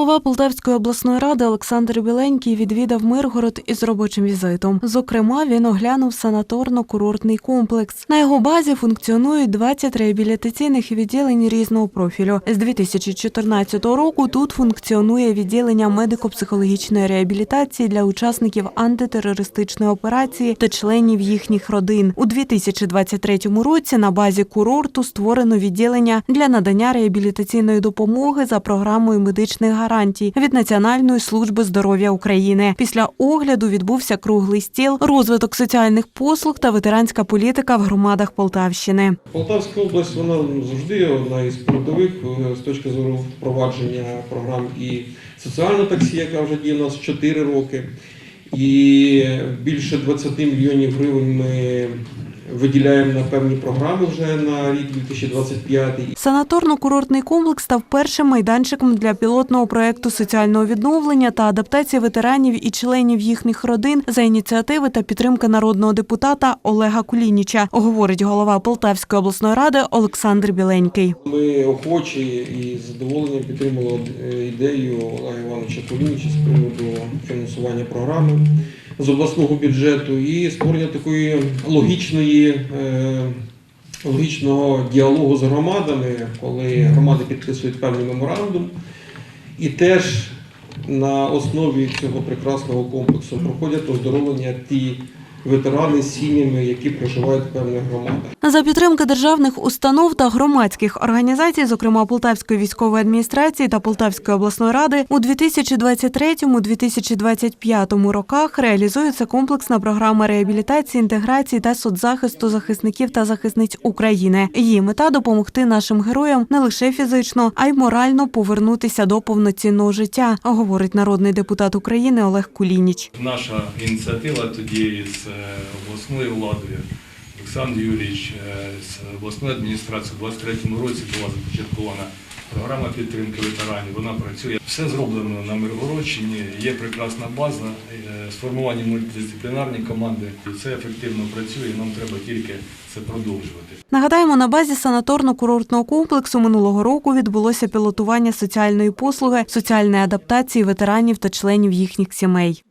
голова Полтавської обласної ради Олександр Біленький відвідав Миргород із робочим візитом. Зокрема, він оглянув санаторно-курортний комплекс. На його базі функціонують 20 реабілітаційних відділень різного профілю. З 2014 року тут функціонує відділення медико-психологічної реабілітації для учасників антитерористичної операції та членів їхніх родин. У 2023 році на базі курорту створено відділення для надання реабілітаційної допомоги за програмою медичних гарантій від Національної служби здоров'я України. Після огляду відбувся круглий стіл, розвиток соціальних послуг та ветеранська політика в громадах Полтавщини. Полтавська область вона завжди одна із передових е, з точки зору впровадження програм і соціального таксі, яка вже діє у нас 4 роки. І більше 20 мільйонів гривень ми виділяємо на певні програми вже на рік 2025. Санаторно-курортний комплекс став першим майданчиком для пілотного проекту соціального відновлення та адаптації ветеранів і членів їхніх родин за ініціативи та підтримки народного депутата Олега Кулініча, говорить голова Полтавської обласної ради Олександр Біленький. Ми охочі і з задоволенням підтримали е, ідею Олега Івановича Кулініча з приводу фінансування програми з обласного бюджету і створення такої логічної, е, логічного діалогу з громадами, коли громади підписують певний меморандум. І теж на основі цього прекрасного комплексу проходять оздоровлення ті ветерани з сім'ями, які проживають в певних громадах. За підтримки державних установ та громадських організацій, зокрема Полтавської військової адміністрації та Полтавської обласної ради, у 2023-2025 роках реалізується комплексна програма реабілітації, інтеграції та соцзахисту захисників та захисниць України. Її мета допомогти нашим героям не лише фізично, а й морально повернутися до повноцінного життя, говорить народний депутат України Олег Кулініч. Наша ініціатива тоді з обласною владою, Олександр Юрійович е, з обласної адміністрації у 2023 році була започаткована програма підтримки ветеранів. Вона працює. Все зроблено на Миргородщині, є прекрасна база, е, сформовані мультидисциплінарні команди. Це ефективно працює, нам треба тільки це продовжувати. Нагадаємо, на базі санаторно-курортного комплексу минулого року відбулося пілотування соціальної послуги, соціальної адаптації ветеранів та членів їхніх сімей.